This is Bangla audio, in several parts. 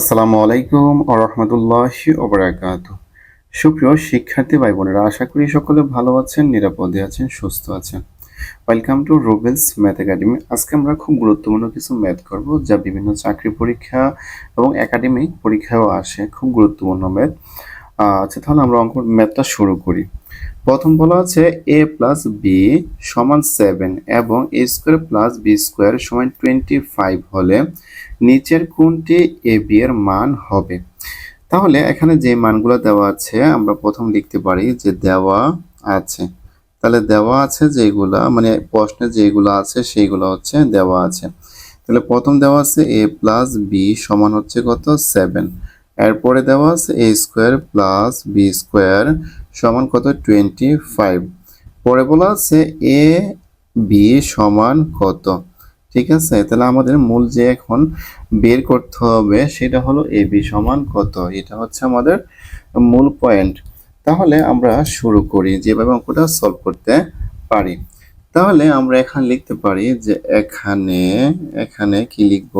আসসালামু আলাইকুম ও রহমতুল্লাহি ওবরাকাত সুপ্রিয় শিক্ষার্থী ভাই বোনেরা আশা করি সকলে ভালো আছেন, নিরাপদে আছেন, সুস্থ আছেন। Welcome to Rubels math academy আজকে আমরা খুব গুরুত্বপূর্ণ কিছু ম্যাথ করব, যা বিভিন্ন চাকরি পরীক্ষা এবং একাডেমিক পরীক্ষায়ও আসে, খুব গুরুত্বপূর্ণ ম্যাথ আচ্ছা তাহলে আমরা অঙ্ক ম্যাথটা শুরু করি। প্রথম বলা আছে এ প্লাস বি সমান সেভেন এবং A square plus B square সমান টোয়েন্টি ফাইভ হলে নিচের কোনটি এ বি এর মান হবে? তাহলে এখানে যে মানগুলো দেওয়া আছে, আমরা প্রথম লিখতে পারি যে দেওয়া আছে। তাহলে দেওয়া আছে যেগুলা মানে প্রশ্নে যেগুলো আছে সেইগুলো হচ্ছে দেওয়া আছে। তাহলে প্রথম দেওয়া আছে এ প্লাস বি সমান হচ্ছে কত? সেভেন এরপরে দেওয়া আছে A square plus B square সমান কত? টোয়েন্টি ফাইভ পরে বলা আছে এ বি সমান কত? ঠিক আছে? তাহলে আমাদের মূল যে এখন বের করতে হবে সেটা হলো এ বি সমান কত? এটা হচ্ছে আমাদের মূল পয়েন্ট তাহলে আমরা শুরু করি যেভাবে অঙ্কটা সলভ করতে পারি। তাহলে আমরা এখানে লিখতে পারি যে এখানে এখানে কি লিখব?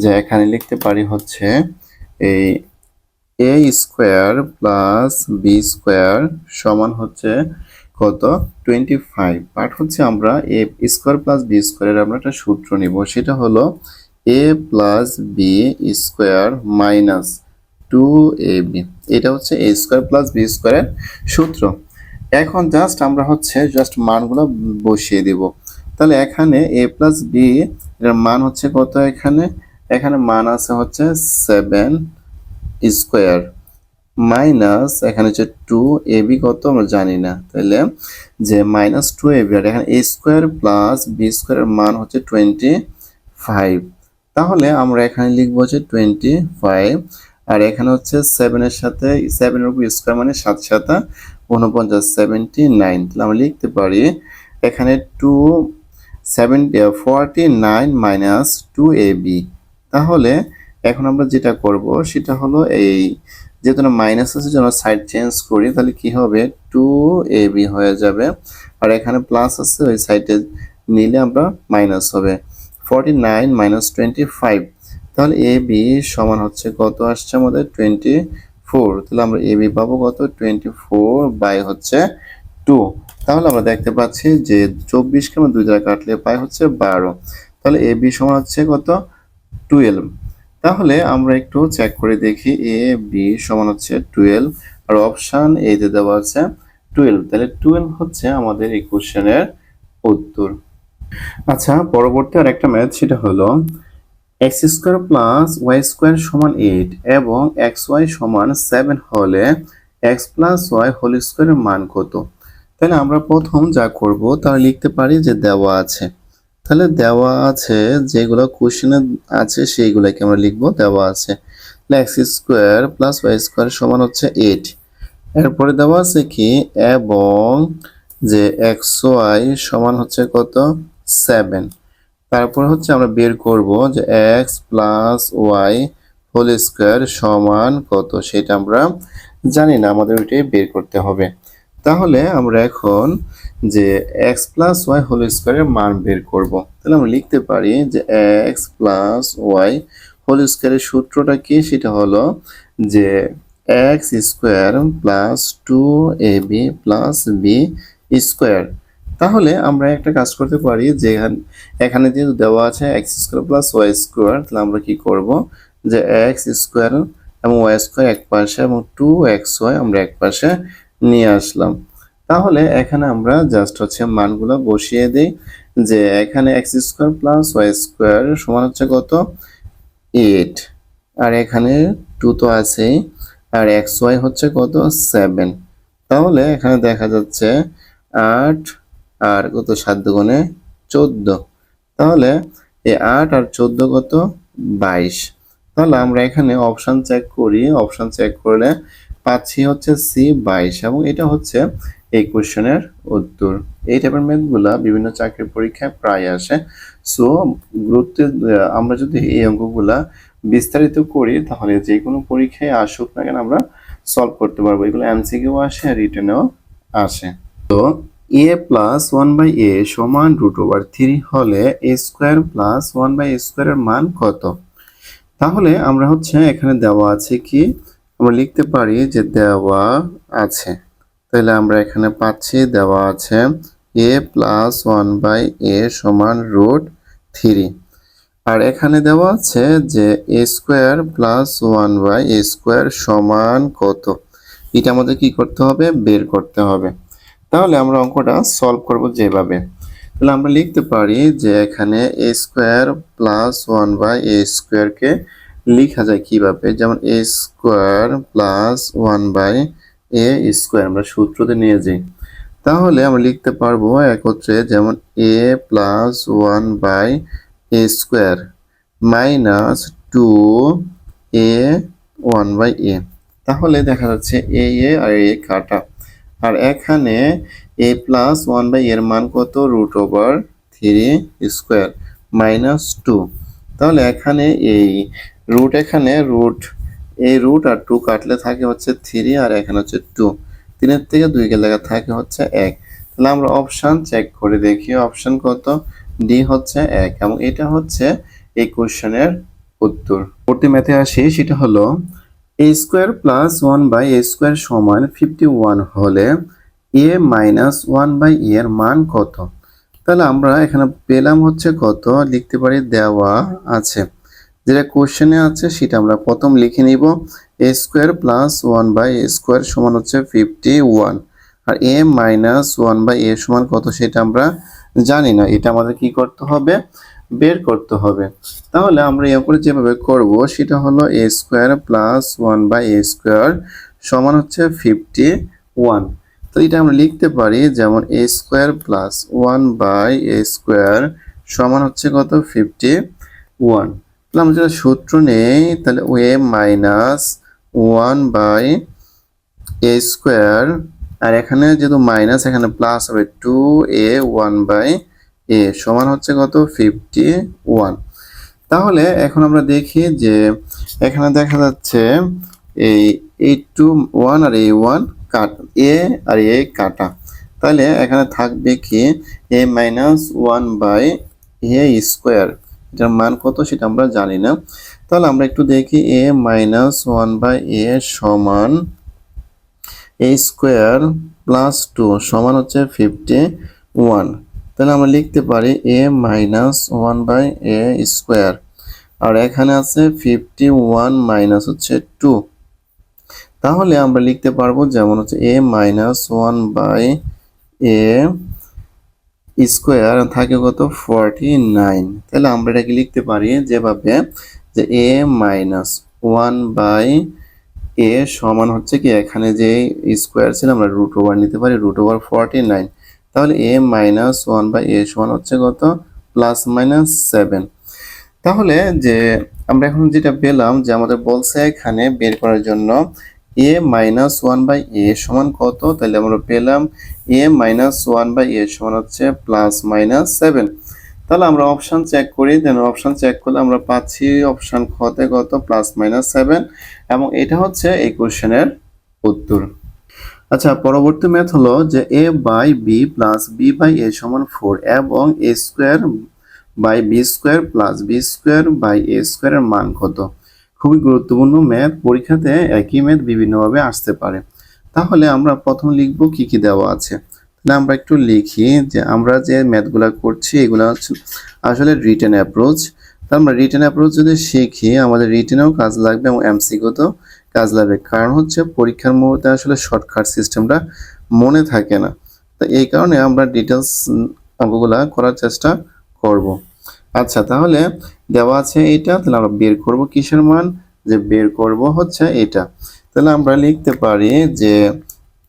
যে এখানে লিখতে পারি হচ্ছে এই A square plus B square সমান হচ্ছে কত? টোয়েন্টি ফাইভ বাট হচ্ছে আমরা এ স্কোয়ার প্লাস বি স্কোয়ারের আমরা একটা সূত্র নিব। সেটা হলো A plus B square minus two A B এটা হচ্ছে এ স্কোয়ার প্লাস বি স্কোয়ারের সূত্র। এখন জাস্ট আমরা হচ্ছে জাস্ট মানগুলো বসিয়ে দিব। তাহলে এখানে এ প্লাস বি এর মান হচ্ছে কত এখানে? এখানে মান আছে হচ্ছে সেভেন স্কোয়ার মাইনাস, এখানে হচ্ছে টু এ বি কত আমরা জানি না। তাহলে যে মাইনাস টু এ বি আর এখানে এ স্কোয়ার প্লাস বি স্কোয়ারের মান হচ্ছে টোয়েন্টি ফাইভ তাহলে আমরা এখানে লিখব হচ্ছে টোয়েন্টি ফাইভ আর এখানে হচ্ছে সেভেনের সাথে সেভেনের উপর স্কোয়ার মানে সাত সাতা, উনপঞ্চাশ সেভেন্টি নাইন তাহলে আমরা লিখতে পারি এখানে two seventy forty nine minus two A B তাহলে এখন আমরা যেটা করব সেটা হলো এই যেহেতু মাইনাস আছে যেন সাইড চেঞ্জ করি, তাহলে কি হবে? টু এ বি হয়ে যাবে। আর এখানে প্লাস আছে, ওই সাইডে নিলে আমরা মাইনাস হবে। Forty nine minus twenty five তাহলে এ বি সমান হচ্ছে কত? আসছে আমাদের টোয়েন্টি ফোর তাহলে আমরা এ বি পাবো কত? টোয়েন্টি ফোর বাই হচ্ছে টু তাহলে আমরা দেখতে পাচ্ছি যে চব্বিশকে আমরা দুই দ্বারা কাটলে পাই হচ্ছে বারো। তাহলে এ বি সমান হচ্ছে কত? টুয়েলভ তাহলে আমরা একটু চেক করে দেখি এ বি সমান হচ্ছে টুয়েলভ আর অপশান এতে দেওয়া আছে টুয়েলভ তাহলে টুয়েলভ হচ্ছে আমাদের এই কোশ্চেনের উত্তর। আচ্ছা পরবর্তী আর একটা ম্যাথ সেটা হলো X square plus Y square সমান এইট এবং এক্স ওয়াই সমান সেভেন হলে এক্স প্লাস ওয়াই হোল স্কোয়ারের মান কত? তাহলে আমরা প্রথম যা করব তাহলে লিখতে পারি যে দেওয়া আছে তাহলে দেওয়া আছে যেগুলো কোশ্চেনে আছে সেইগুলোকে আমরা লিখব, দেওয়া আছে। X square plus Y square সমান হচ্ছে এইট এরপরে দেওয়া আছে কি, এবং যে এক্স ওয়াই সমান হচ্ছে কত? সেভেন তারপর হচ্ছে আমরা বের করব যে X plus Y whole square সমান কত? সেটা আমরা জানি না, আমাদের ওইটাই বের করতে হবে। তাহলে আমরা এখন যে এক্স প্লাস ওয়াই হোল স্কোয়ারের মান বের করব। তাহলে আমরা লিখতে পারি যে এক্স প্লাস ওয়াই হোল স্কোয়ারের সূত্রটা কি? সেটা হলো যে X square plus two A B plus B square তাহলে আমরা একটা কাজ করতে পারি যে এখানে যেহেতু দেওয়া আছে X square plus Y square তাহলে আমরা কি করব? যে এক্স স্কোয়ার এবং ওয়াই স্কোয়ার এক পাশে এবং টু এক্স ওয়াই আমরা এক পাশে নিয়ে আসলাম। তাহলে এখানে আমরা জাস্ট হচ্ছে মানগুলো বসিয়ে দিই যে এখানে X square plus Y square সমান হচ্ছে কত? এইট আর এখানে টু তো আছেই। আর এক্স ওয়াই হচ্ছে কত? সেভেন তাহলে এখানে দেখা যাচ্ছে আট আর কত? সাত দুগুণে চোদ্দ। তাহলে এই আট আর চোদ্দ কত? বাইশ। তাহলে আমরা এখানে অপশান চেক করি। অপশান চেক করলে পাচ্ছি হচ্ছে সি বাইশ এবং এটা হচ্ছে এই কোশ্চেনের উত্তর। এই টাইপের ম্যাথগুলা বিভিন্ন চাকরির পরীক্ষায় প্রায় আসে। সো গুরুত্ব আমরা যদি এই অঙ্কগুলা বিস্তারিত করি, তাহলে যে কোনো পরীক্ষায় আসুক না কেন আমরা সলভ করতে পারব। এগুলো এমসিকিউ আসে আর রিটেনেও আসে। তো A plus one by A সমান রুট ওভার থ্রি হলে A square plus one by A স্কোয়ারের মান কত? তাহলে আমরা হচ্ছে এখানে দেওয়া আছে কি আমরা লিখতে পারি যে দেওয়া আছে। তাহলে আমরা এখানে পাচ্ছি দেওয়া আছে A plus one by A সমান রুট থ্রি আর এখানে দেওয়া আছে যে A square plus one by A square সমান কত? এটা আমাদের কি করতে হবে? বের করতে হবে। তাহলে আমরা অঙ্কটা সলভ করব যেভাবে। তাহলে আমরা লিখতে পারি যে এখানে A square plus one by A স্কোয়ারকে লেখা যায় কীভাবে? যেমন A square plus one by A square আমরা সূত্রতে নিয়ে যাই। তাহলে আমরা লিখতে পারব একত্রে যেমন A plus one by A square minus two A one by A তাহলে দেখা যাচ্ছে এ এ আর এ কাটা। আর এখানে এ প্লাস ওয়ান বাই এর মান কত? Root over three square minus two তাহলে এখানে এই রুট এখানে রুট এই রুট আর টু কাটলে থাকে হচ্ছে থ্রি আর এখানে হচ্ছে টু তিনের থেকে দুই গেলে থাকে হচ্ছে এক। তাহলে আমরা অপশান চেক করে দেখি অপশান কত? ডি হচ্ছে এক এবং এটা হচ্ছে এই কোশ্চেনের উত্তর পড়তে ম্যাথে আসি, সেটা হলো A square plus one by A square সমান ফিফটি ওয়ান হলে A minus one by A এর মান কত? তাহলে আমরা এখানে পেলাম হচ্ছে কত? লিখতে পারি দেওয়া আছে। যেটা কোশ্চেনে আছে, সেটা আমরা প্রথম লিখে নিব। A square plus one by A square সমান হচ্ছে fifty one R A minus one by A সমান কত সেটা আমরা জানি না। এটা আমাদের কি করতে হবে? বের করতে হবে। তাহলে আমরা এ করে যেভাবে করব, সেটা হলো A square plus one by A square সমান হচ্ছে ফিফটি ওয়ান তো এটা আমরা লিখতে পারি, যেমন A square plus one by A square সমান হচ্ছে কত? ফিফটি ওয়ান তাহলে যদি সূত্র নেই, তাহলে ও A minus one by A square, আর এখানে যেহেতু মাইনাস, এখানে প্লাস হবে two A one by A, সমান হচ্ছে কত? Fifty one. তাহলে এখন আমরা দেখি যে এখানে দেখা যাচ্ছে এই এইট টু ওয়ান আর এই ওয়ান কাট, এ আর এ কাটা। তাহলে এখানে থাকবে কি? A minus one by A square. এটার মান কত সেটা আমরা জানি না। তাহলে আমরা একটু দেখি A minus one by A সমান এ স্কোয়ার প্লাস টু সমান হচ্ছে ফিফটি ওয়ান তাহলে আমরা লিখতে পারি A minus one by A square আর এখানে আছে ফিফটি ওয়ান মাইনাস হচ্ছে টু তাহলে আমরা লিখতে পারব যেমন হচ্ছে A minus one by A square থাকে কত? Forty nine. তাহলে আমরা এটাকে লিখতে পারি যেভাবে যে A minus one by A সমান হচ্ছে কি? এখানে যে স্কোয়ার ছিল আমরা রুট ওভার নিতে পারি, রুট ওভার ফর্টি নাইন। তাহলে A minus one by A সমান হচ্ছে কত? Plus minus seven. তাহলে যে আমরা এখন যেটা পেলাম যে আমাদের বলছে এখানে বের করার জন্য A minus one by A সমান কত? তাহলে আমরা পেলাম A minus one by A সমান হচ্ছে প্লাস মাইনাস সেভেন। তাহলে আমরা অপশান চেক করি, দেন অপশান চেক করলে আমরা পাচ্ছি অপশান খতে কত? Plus minus seven. এবং এটা হচ্ছে এই কোশ্চেনের উত্তর। আচ্ছা পরবর্তী ম্যাথ হলো যে A by B plus B by A সমান ফোর এবং A square by B square plus B square by A স্কোয়ারের মান কত? খুবই গুরুত্বপূর্ণ ম্যাথ পরীক্ষাতে একই ম্যাথ বিভিন্নভাবে আসতে পারে। তাহলে আমরা প্রথম লিখব কি কি দেওয়া আছে। তাহলে আমরা একটু লিখি যে আমরা যে ম্যাথগুলো করছি, এগুলো হচ্ছে আসলে রিটেন অ্যাপ্রোচ তা আমরা রিটেন অ্যাপ্রোচ যদি শিখি, আমাদের রিটেনেও কাজ লাগবে এবং এমসিকিউতেও কাজ লাগবে। কারণ হচ্ছে পরীক্ষার মুহূর্তে আসলে শর্টকাট সিস্টেমটা মনে থাকে না। তো এই কারণে আমরা ডিটেলস অঙ্কগুলা করার চেষ্টা করব। আচ্ছা তাহলে দেওয়া আছে এটা, তাহলে আমরা বের করব কিসের মান? যে বের করব হচ্ছে এটা। তাহলে আমরা লিখতে পারি যে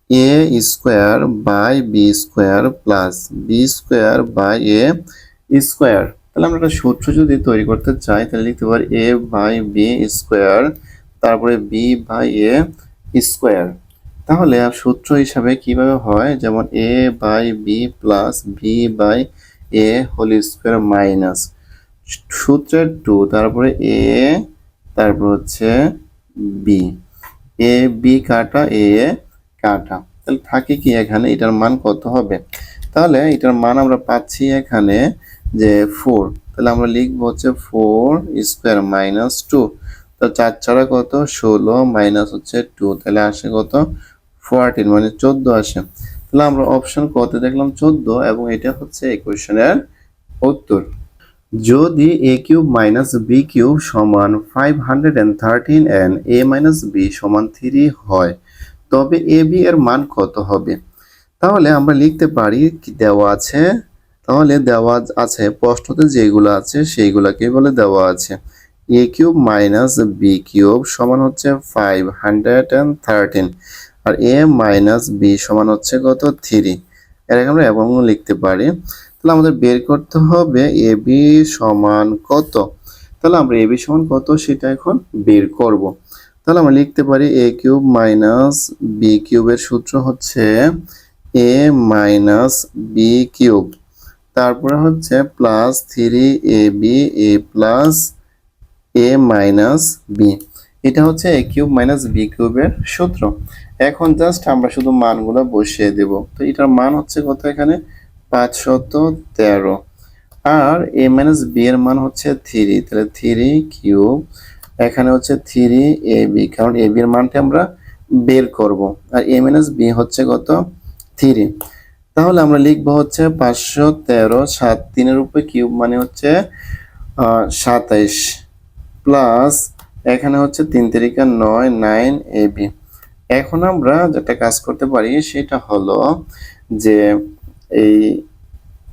A square by B square plus B square by A square তাহলে আমরা একটা সূত্র যদি তৈরি করতে চাই, তাহলে লিখতে পারি এ বাই বি স্কোয়ার তারপরে বি বাই এ স্কোয়ার তাহলে সূত্র হিসাবে কীভাবে হয়? যেমন A by B plus B by A whole square minus সূত্রের টু তারপরে এ তারপর হচ্ছে বি এ বি কাটা এ কাটা। তাহলে থাকে কি এখানে? এটার মান কত হবে? তাহলে এটার মান আমরা পাচ্ছি এখানে যে ফোর তাহলে আমরা লিখব হচ্ছে ফোর স্কোয়ার মাইনাস টু তো চার ছাড়া কত? ষোলো মাইনাস হচ্ছে টু তাহলে আসে কত? ফোরটিন মানে চোদ্দ আসে। তাহলে আমরা অপশন কত দেখলাম? চোদ্দ, এবং এটা হচ্ছে এই কোয়েশনের উত্তর। যদি A cube minus B cube সমান five hundred and thirteen and A minus B সমান থ্রি হয়, তবে এ বি এর মান কত হবে? তাহলে আমরা লিখতে পারি দেওয়া আছে? তাহলে দেওয়া আছে, প্রশ্নতে যেগুলো আছে সেইগুলোকে বলে দেওয়া আছে। A cube minus B cube সমান হচ্ছে ফাইভ হান্ড্রেড অ্যান্ড থার্টিন আর এ মাইনাস বি সমান হচ্ছে কত? থ্রি এটাকে আমরা এবং লিখতে পারি তাহলে আমাদের বের করতে হবে এ বি সমান কত? তাহলে আমরা এ বি সমান কত সেটা এখন বের করব। তাহলে আমরা লিখতে পারি এ কিউব মাইনাস বি কিউবের সূত্র হচ্ছে এ মাইনাস বি কিউব। তারপরে হচ্ছে plus three A B A plus A minus B. এটা হচ্ছে এ কিউব মাইনাস বি কিউবের সূত্র। এখন জাস্ট আমরা শুধু মানগুলো বসিয়ে দেব। তো এটার মান হচ্ছে কত এখানে? পাঁচশত তেরো। আর এ মাইনাস বি এর মান হচ্ছে থ্রি তাহলে থ্রি কিউব এখানে হচ্ছে থ্রি এ বি কারণ এ বি এর মানটা আমরা বের করব। আর এ মাইনাস বি হচ্ছে কত? থ্রি তাহলে আমরা লিখব হচ্ছে পাঁচশো তেরো, সাত তিনের উপরে কিউব মানে হচ্ছে সাতাইশ। প্লাস এখানে হচ্ছে তিন তারিখা নয় নাইন এ বি এখন আমরা যেটা কাজ করতে পারি সেটা হলো যে এই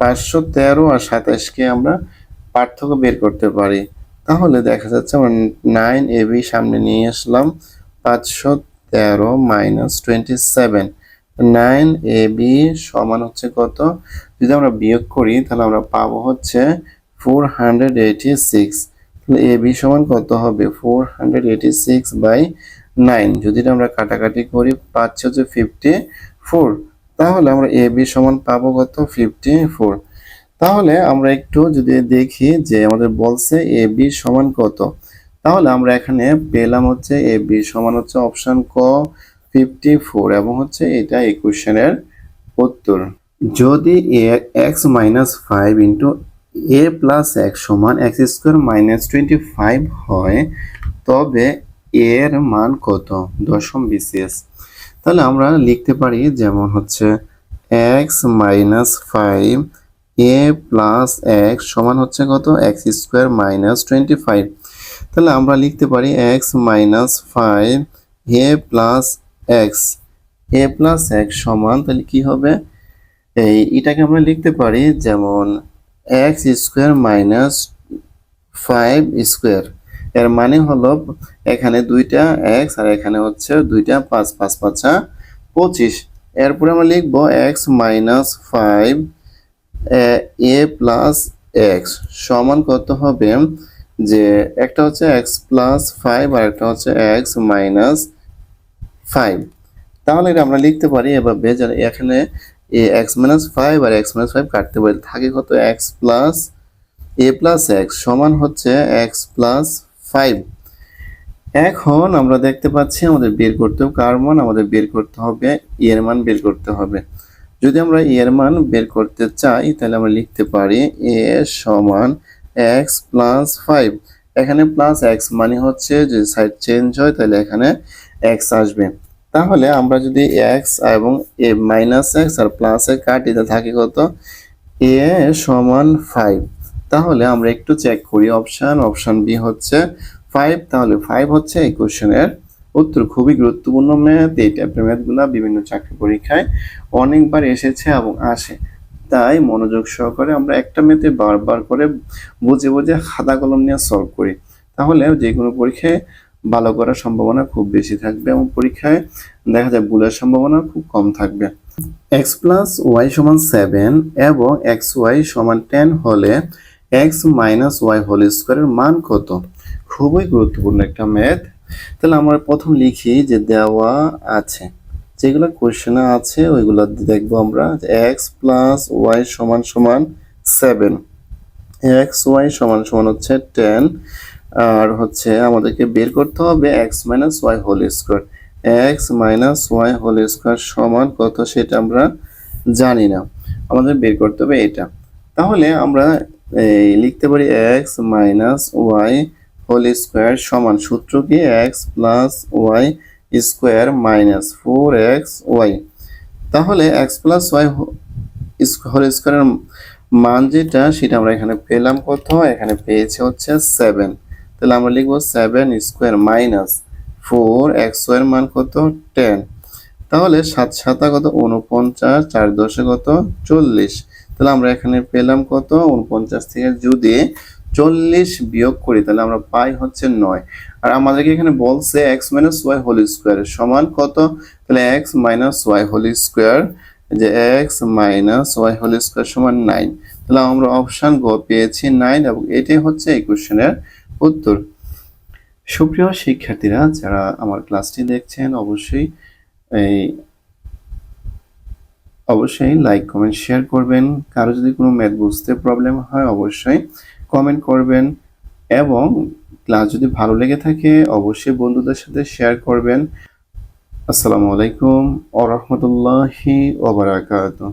পাঁচশো তেরো আর সাতাশকে আমরা পার্থক্য বের করতে পারি। তাহলে দেখা যাচ্ছে আমরা নাইন এ বি সামনে নিয়ে আসলাম, পাঁচশো তেরো minus twenty seven nine A B সমান হচ্ছে কত? যদি আমরা বিয়োগ করি, তাহলে আমরা পাবো হচ্ছে ফোর হান্ড্রেড এইটি সিক্স তাহলে এ বি সমান কত হবে? Four hundred eighty six by nine যদি আমরা কাটাকাটি করি, পাচ্ছি হচ্ছে ফিফটি ফোর তাহলে আমরা এ বি সমান পাবো কত? ফিফটি ফোর তাহলে আমরা একটু যদি দেখি যে আমাদের বলছে এ বি সমান কত, তাহলে আমরা এখানে পেলাম হচ্ছে এ বি সমান হচ্ছে অপশন ক ফিফটি ফোর এবং হচ্ছে এটা এই কোশ্চেনের উত্তর। যদি A X minus five into A plus X সমান X square minus twenty five হয়, তবে এর মান কত? দশম বিসিএস। তাহলে আমরা লিখতে পারি যেমন হচ্ছে X minus five A plus X সমান হচ্ছে কত? X square minus twenty five তাহলে আমরা লিখতে পারি X minus five A plus X A plus X সমান তাহলে কি হবে? এই এটাকে আমরা লিখতে পারি যেমন X square minus five square এর মানে হলো এখানে দুইটা এক্স আর এখানে হচ্ছে দুইটা পাঁচ পাঁচ, পাঁচা পঁচিশ। এরপরে আমরা লিখব X minus five A plus X সমান কত হবে? যে একটা হচ্ছে এক্স প্লাস ফাইভ আর একটা হচ্ছে এক্স মাইনাস ফাইভ তাহলে এটা আমরা লিখতে পারি এভাবে যে এখানে এ এক্স মাইনাস ফাইভ আর এক্স মাইনাস ফাইভ কাটতে পারি। থাকে কত? X plus A plus X সমান হচ্ছে এক্স প্লাস ফাইভ। এখন আমরা দেখতে পাচ্ছি আমাদের বের করতে হবে কার মান, আমাদের বের করতে হবে এর মান বের করতে হবে। যদি আমরা এর মান বের করতে চাই, তাহলে আমরা লিখতে পারি এ সমান এক্স প্লাস ফাইভ এখানে প্লাস এক্স মানে হচ্ছে যে সাইড চেঞ্জ হয়, তাহলে এখানে এক্স আসবে। তাহলে আমরা যদি এক্স এবং এ মাইনাস এক্স আর প্লাস এ কাটি তাহলে থাকে কত? এ সমান ফাইভ তাহলে আমরা একটু চেক করি অপশান অপশান বি হচ্ছে ফাইভ তাহলে ফাইভ হচ্ছে এই কোশ্চেনের উত্তর। খুবই গুরুত্বপূর্ণ ম্যাথ এই টাইপের ম্যাথগুলো বিভিন্ন চাকরি পরীক্ষায় অনেকবার এসেছে এবং আসে। তাই মনোযোগ সহকারে আমরা একটা ম্যাথে বারবার করে বুঝে বুঝে খাতা কলম নিয়ে সলভ করি। তাহলে যে কোনো পরীক্ষায় ভালো করার সম্ভাবনা খুব বেশি থাকবে এবং পরীক্ষায় দেখা যায় ভুলের সম্ভাবনা খুব কম থাকবে। এক্স প্লাস ওয়াই সমান সেভেন এবং এক্স ওয়াই সমান টেন হলে এক্স মাইনাস ওয়াই হোল স্কোয়ারের মান কত? খুবই গুরুত্বপূর্ণ একটা ম্যাথ তাহলে আমরা প্রথম লিখি যে দেওয়া আছে। যেগুলো কোশ্চেনে আছে, ওইগুলো দেখব আমরা। এক্স প্লাস ওয়াই সমান সমান সেভেন এক্স ওয়াই সমান সমান হচ্ছে টেন আর হচ্ছে আমাদেরকে বের করতে হবে X minus Y whole square X minus Y whole square সমান কত সেটা আমরা জানি না। আমাদের বের করতে হবে এটা। তাহলে আমরা এই লিখতে পারি X minus Y whole square সমান সূত্র কি? X plus Y square minus four X Y তাহলে এক্স প্লাস ওয়াই হোল স্কোয়ারের মান যেটা, সেটা আমরা এখানে পেলাম কত? এখানে পেয়েছি হচ্ছে সেভেন তাহলে আমরা লিখব seven square minus four X war মান কত? টেন তাহলে সাত সাতা কত? উনপঞ্চাশ চার দশে কত? চল্লিশ। তাহলে আমরা এখানে পেলাম কত? উনপঞ্চাশ থেকে যদি চল্লিশ বিয়োগ করি, তাহলে আমরা পাই হচ্ছে নয়। আর আমাদেরকে এখানে বলছে X minus Y whole square সমান কত? তাহলে X minus Y whole square যে X minus Y whole square সমান নাইন তাহলে আমরা অপশান গ পেয়েছি নাইন এবং এটাই হচ্ছে এই কোশ্চেনের উত্তর। সুপ্রিয় শিক্ষার্থীরা, যারা আমার ক্লাসটি দেখছেন, অবশ্যই এই অবশ্যই লাইক কমেন্ট শেয়ার করবেন। কারও যদি কোনো ম্যাথ বুঝতে প্রবলেম হয়, অবশ্যই কমেন্ট করবেন। এবং ক্লাস যদি ভালো লেগে থাকে, অবশ্যই বন্ধুদের সাথে শেয়ার করবেন। আসসালামু আলাইকুম ও রহমতুল্লাহি ওবরাকাতুহ